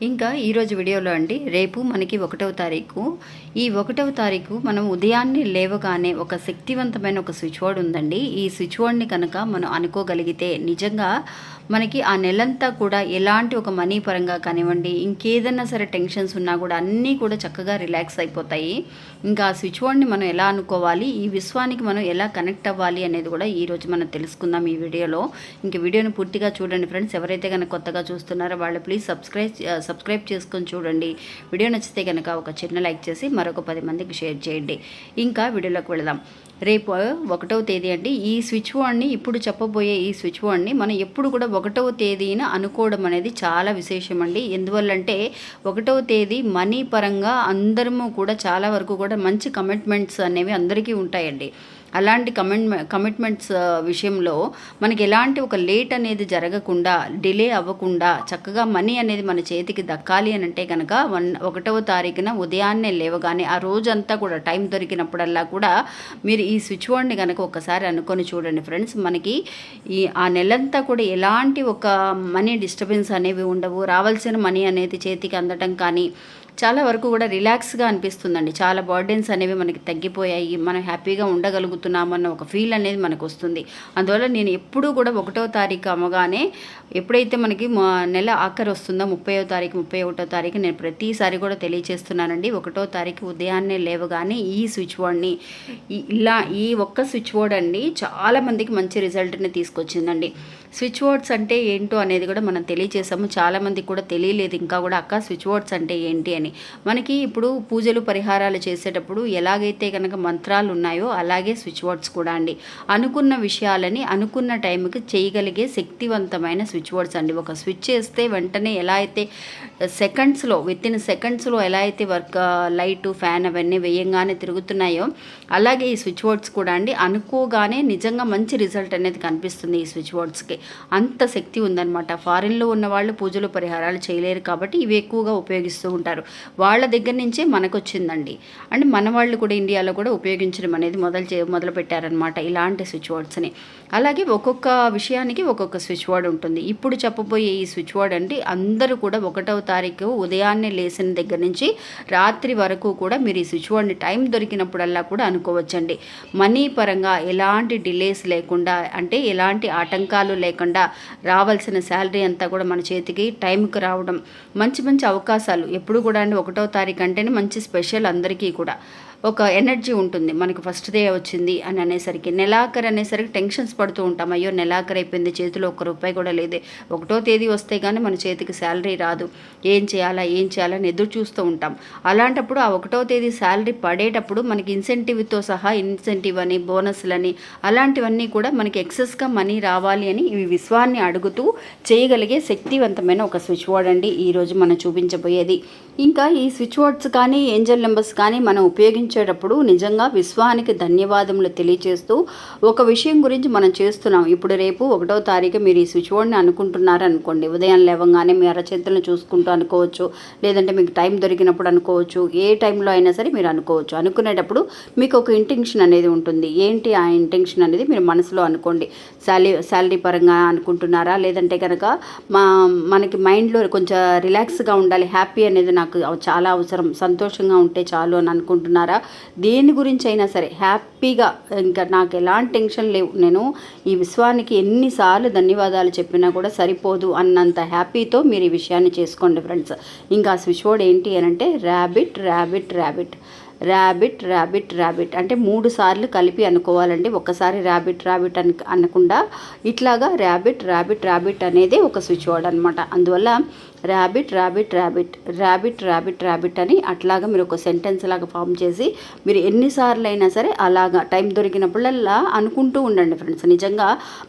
ఇంకా ఈరోజు వీడియోలో అండి రేపు మనకి ఒకటవ తారీఖు. ఈ ఒకటవ తారీఖు మనం ఉదయాన్నే లేవగానే ఒక శక్తివంతమైన ఒక స్విచ్ బోర్డ్ ఉందండి. ఈ స్విచ్ బోర్డ్ని కనుక మనం అనుకోగలిగితే నిజంగా మనకి ఆ నెలంతా కూడా ఎలాంటి ఒక మనీ పరంగా కానివ్వండి ఇంకేదన్నా సరే టెన్షన్స్ ఉన్నా కూడా అన్నీ కూడా చక్కగా రిలాక్స్ అయిపోతాయి. ఇంకా ఆ స్విచ్ బోర్డ్ని మనం ఎలా అనుకోవాలి ఈ విశ్వానికి మనం ఎలా కనెక్ట్ అవ్వాలి అనేది కూడా ఈరోజు మనం తెలుసుకుందాం ఈ వీడియోలో. ఇంక వీడియోని పూర్తిగా చూడండి ఫ్రెండ్స్. ఎవరైతే కనుక కొత్తగా చూస్తున్నారో వాళ్ళు ప్లీజ్ సబ్స్క్రైబ్ సబ్స్క్రైబ్ చేసుకొని చూడండి. వీడియో నచ్చితే కనుక ఒక చిన్న లైక్ చేసి మరొక పది మందికి షేర్ చేయండి. ఇంకా వీడియోలోకి వెళదాం. రేపు ఒకటవ తేదీ అండి. ఈ స్విచ్ బోర్డ్ని ఇప్పుడు చెప్పబోయే ఈ స్విచ్ బోర్డ్ని మనం ఎప్పుడు కూడా ఒకటవ తేదీన అనుకోవడం అనేది చాలా విశేషం అండి. ఎందువల్లంటే ఒకటవ తేదీ మనీ పరంగా అందరము కూడా చాలా వరకు కూడా మంచి కమిట్మెంట్స్ అనేవి అందరికీ ఉంటాయండి. అలాంటి కమిట్ కమిట్మెంట్స్ విషయంలో మనకి ఎలాంటి ఒక లేట్ అనేది జరగకుండా డిలే అవ్వకుండా చక్కగా మనీ అనేది మన చేతికి దక్కాలి అని అంటే కనుక వన్ ఒకటవ తారీఖున ఉదయాన్నే లేవగానే ఆ రోజంతా కూడా టైం దొరికినప్పుడల్లా కూడా మీరు ఈ స్విచ్ బోర్డ్ని కనుక ఒకసారి అనుకొని చూడండి ఫ్రెండ్స్. మనకి ఈ ఆ నెలంతా కూడా ఎలాంటి ఒక మనీ డిస్టర్బెన్స్ అనేవి ఉండవు. రావాల్సిన మనీ అనేది చేతికి అందటం కానీ చాలా వరకు కూడా రిలాక్స్గా అనిపిస్తుందండి. చాలా బర్డెన్స్ అనేవి మనకి తగ్గిపోయాయి. మనం హ్యాపీగా ఉండగలుగుతున్నామన్న ఒక ఫీల్ అనేది మనకు వస్తుంది అందువల్ల నేను ఎప్పుడూ కూడా ఒకటో తారీఖు అమ్మగానే ఎప్పుడైతే మనకి మా నెల ఆఖరి వస్తుందో ముప్పైవ తారీఖు ముప్పై ఒకటో తారీఖు నేను ప్రతిసారి కూడా తెలియచేస్తున్నానండి. ఒకటో తారీఖు ఉదయాన్నే లేవగానే ఈ స్విచ్ బోర్డ్ని ఇలా ఈ ఒక్క స్విచ్ బోర్డ్ అండి చాలామందికి మంచి రిజల్ట్ని తీసుకొచ్చిందండి. స్విచ్ బోర్డ్స్ అంటే ఏంటో అనేది కూడా మనం తెలియజేసాము చాలామందికి కూడా తెలియలేదు ఇంకా కూడా అక్క స్విచ్ బోర్డ్స్ అంటే ఏంటి? అని. మనకి ఇప్పుడు పూజలు పరిహారాలు చేసేటప్పుడు ఎలాగైతే కనుక మంత్రాలు ఉన్నాయో అలాగే స్విచ్ బోర్డ్స్ కూడా అండి. అనుకున్న విషయాలని అనుకున్న టైంకి చేయగలిగే శక్తివంతమైన స్విచ్ బోర్డ్స్ అండి. ఒక స్విచ్ చేస్తే వెంటనే ఎలా అయితే సెకండ్స్లో విత్ ఇన్ సెకండ్స్లో ఎలా అయితే వర్క్ లైట్ ఫ్యాన్ అవన్నీ వేయంగానే తిరుగుతున్నాయో అలాగే ఈ స్విచ్ బోర్డ్స్ కూడా అండి అనుకోగానే నిజంగా మంచి రిజల్ట్ అనేది కనిపిస్తుంది ఈ స్విచ్ బోర్డ్స్కి అంత శక్తి ఉందన్నమాట. ఫారిన్లో ఉన్న వాళ్ళు పూజలు పరిహారాలు చేయలేరు కాబట్టి ఇవి ఎక్కువగా ఉపయోగిస్తూ ఉంటారు. వాళ్ళ దగ్గర నుంచే మనకు వచ్చిందండి అండ్ మన వాళ్ళు కూడా ఇండియాలో కూడా ఉపయోగించడం అనేది మొదలు చే మొదలు పెట్టారనమాట ఇలాంటి స్విచ్ బోర్డ్స్ని అలాగే ఒక్కొక్క విషయానికి ఒక్కొక్క స్విచ్ బోర్డ్ ఉంటుంది. ఇప్పుడు చెప్పబోయే ఈ స్విచ్ బోర్డ్ అంటే అందరూ కూడా ఒకటవ తారీఖు ఉదయాన్నే లేచిన దగ్గర నుంచి రాత్రి వరకు కూడా మీరు ఈ స్విచ్ బోర్డ్ని టైం దొరికినప్పుడల్లా కూడా అనుకోవచ్చండి. మనీ పరంగా ఎలాంటి డిలేస్ లేకుండా అంటే ఎలాంటి ఆటంకాలు లేకుండా రావాల్సిన శాలరీ అంతా కూడా మన చేతికి టైంకి రావడం మంచి మంచి అవకాశాలు. ఎప్పుడు కూడా అండి ఒకటో తారీఖు అంటేనే మంచి స్పెషల్ అందరికీ కూడా. ఒక ఎనర్జీ ఉంటుంది. మనకి ఫస్ట్ డే వచ్చింది అని అనేసరికి నెలాఖరు అనేసరికి టెన్షన్స్ పడుతూ ఉంటాం. అయ్యో నెలాఖరు అయిపోయింది చేతిలో ఒక్క రూపాయి కూడా లేదే. ఒకటో తేదీ వస్తే కానీ మన చేతికి శాలరీ రాదు. ఏం చేయాలా ఏం చేయాలని ఎదురు చూస్తూ ఉంటాం. అలాంటప్పుడు ఆ ఒకటో తేదీ శాలరీ పడేటప్పుడు మనకి ఇన్సెంటివ్తో సహా ఇన్సెంటివ్ అని బోనస్లని అలాంటివన్నీ కూడా మనకి ఎక్సెస్గా మనీ రావాలి అని ఇవి విశ్వాన్ని అడుగుతూ చేయగలిగే శక్తివంతమైన ఒక స్విచ్ బోర్డ్ అండి. ఈరోజు మనం చూపించబోయేది. ఇంకా ఈ స్విచ్ బోర్డ్స్ కానీ ఏంజల్ నెంబర్స్ కానీ మనం వచ్చేటప్పుడు నిజంగా విశ్వానికి ధన్యవాదములు తెలియజేస్తూ ఒక విషయం గురించి మనం చేస్తున్నాం. ఇప్పుడు రేపు ఒకటో తారీఖు మీరు ఈ స్విచ్ బోర్డ్ని అనుకుంటున్నారు అనుకోండి ఉదయం లేవగానే మీ అరచేతులను చూసుకుంటూ అనుకోవచ్చు. లేదంటే మీకు టైం దొరికినప్పుడు అనుకోవచ్చు. ఏ టైంలో అయినా సరే మీరు అనుకోవచ్చు. అనుకునేటప్పుడు మీకు ఒక ఇంటెన్షన్ అనేది ఉంటుంది. ఏంటి ఆ ఇంటెన్షన్ అనేది మీరు మనసులో అనుకోండి. శాలరీ శాలరీ పరంగా అనుకుంటున్నారా? లేదంటే కనుక మా మనకి మైండ్లో కొంచెం రిలాక్స్గా ఉండాలి. హ్యాపీ అనేది నాకు చాలా అవసరం. సంతోషంగా ఉంటే చాలు అని అనుకుంటున్నారా? దేని గురించి అయినా సరే హ్యాపీగా ఇంకా నాకు ఎలాంటి టెన్షన్ లేవు. నేను ఈ విశ్వానికి ఎన్నిసార్లు ధన్యవాదాలు చెప్పినా కూడా సరిపోదు అన్నంత హ్యాపీతో మీరు ఈ విషయాన్ని చేసుకోండి ఫ్రెండ్స్. ఇంకా స్విచ్ బోర్డ్ ఏంటి అని అంటే rabbit rabbit rabbit. Rabbit rabbit rabbit అంటే మూడు సార్లు కలిపి అనుకోవాలండి. ఒక్కసారి ర్యాబిట్ ర్యాబిట్ అని అనకుండా ఇట్లాగా ర్యాబిట్ ర్యాబిట్ ర్యాబిట్ అనేది ఒక స్విచ్ వర్డ్ అనమాట అందువల్ల rabbit rabbit rabbit rabbit rabbit rabbit అని అట్లాగా మీరు ఒక సెంటెన్స్ లాగా ఫామ్ చేసి మీరు ఎన్నిసార్లు అయినా సరే అలాగా టైం దొరికినప్పుడల్లా అనుకుంటూ ఉండండి ఫ్రెండ్స్ నిజంగా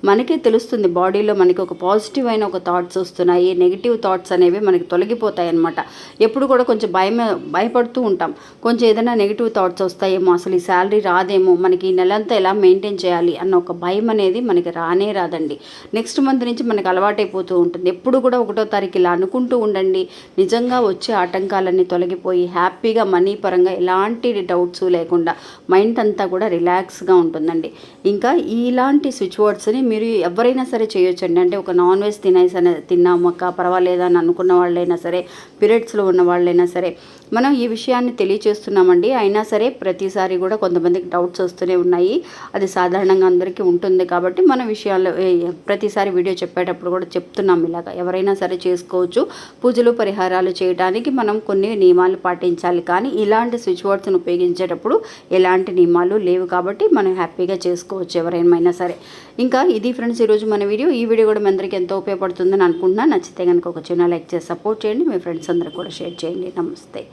మనకే తెలుస్తుంది బాడీలో మనకి ఒక పాజిటివ్ అయిన ఒక థాట్స్ వస్తున్నాయి. నెగిటివ్ థాట్స్ అనేవి మనకి తొలగిపోతాయి అనమాట ఎప్పుడు కూడా కొంచెం భయం భయపడుతూ ఉంటాం. కొంచెం ఏదైనా నెగిటివ్ థాట్స్ వస్తాయేమో అసలు ఈ శాలరీ రాదేమో మనకి ఈ నెలంతా ఎలా మెయింటైన్ చేయాలి అన్న ఒక భయం అనేది మనకి రానే రాదండి. నెక్స్ట్ మంత్ నుంచి మనకి అలవాటైపోతూ ఉంటుంది. ఎప్పుడు కూడా ఒకటో తారీఖు ఇలా అనుకుంటూ ఉండండి. నిజంగా వచ్చే ఆటంకాలన్నీ తొలగిపోయి హ్యాపీగా మనీ పరంగా ఎలాంటి డౌట్స్ లేకుండా మైండ్ అంతా కూడా రిలాక్స్గా ఉంటుందండి. ఇంకా ఇలాంటి స్విచ్ వర్డ్స్ని మీరు ఎవరైనా సరే చేయొచ్చండి. అంటే ఒక నాన్ వెజ్ తినేసన తిన్నామక్క పర్వాలేదా అని అనుకున్న వాళ్ళైనా సరే పీరియడ్స్లో ఉన్న వాళ్ళైనా సరే మనం ఈ విషయాన్ని తెలియచేస్తున్నామండి. అయినా సరే ప్రతిసారి కూడా కొంతమందికి డౌట్స్ వస్తూనే ఉన్నాయి. అది సాధారణంగా అందరికీ ఉంటుంది కాబట్టి మన విషయాల్లో ప్రతిసారి వీడియో చెప్పేటప్పుడు కూడా చెప్తున్నాం ఇలాగా. ఎవరైనా సరే చేసుకోవచ్చు. పూజలు పరిహారాలు చేయడానికి మనం కొన్ని నియమాలు పాటించాలి. కానీ ఇలాంటి స్విచ్ బోర్డ్స్ని ఉపయోగించేటప్పుడు ఎలాంటి నియమాలు లేవు కాబట్టి మనం హ్యాపీగా చేసుకోవచ్చు ఎవరైనా సరే. ఇంకా ఇది ఫ్రెండ్స్ ఈరోజు మన వీడియో. ఈ వీడియో కూడా మీ అందరికీ ఎంతో ఉపయోగపడుతుందని అనుకుంటున్నా నచ్చితే కనుక ఒక చిన్న లైక్ చేసి సపోర్ట్ చేయండి. మీ ఫ్రెండ్స్ అందరూ కూడా షేర్ చేయండి. నమస్తే.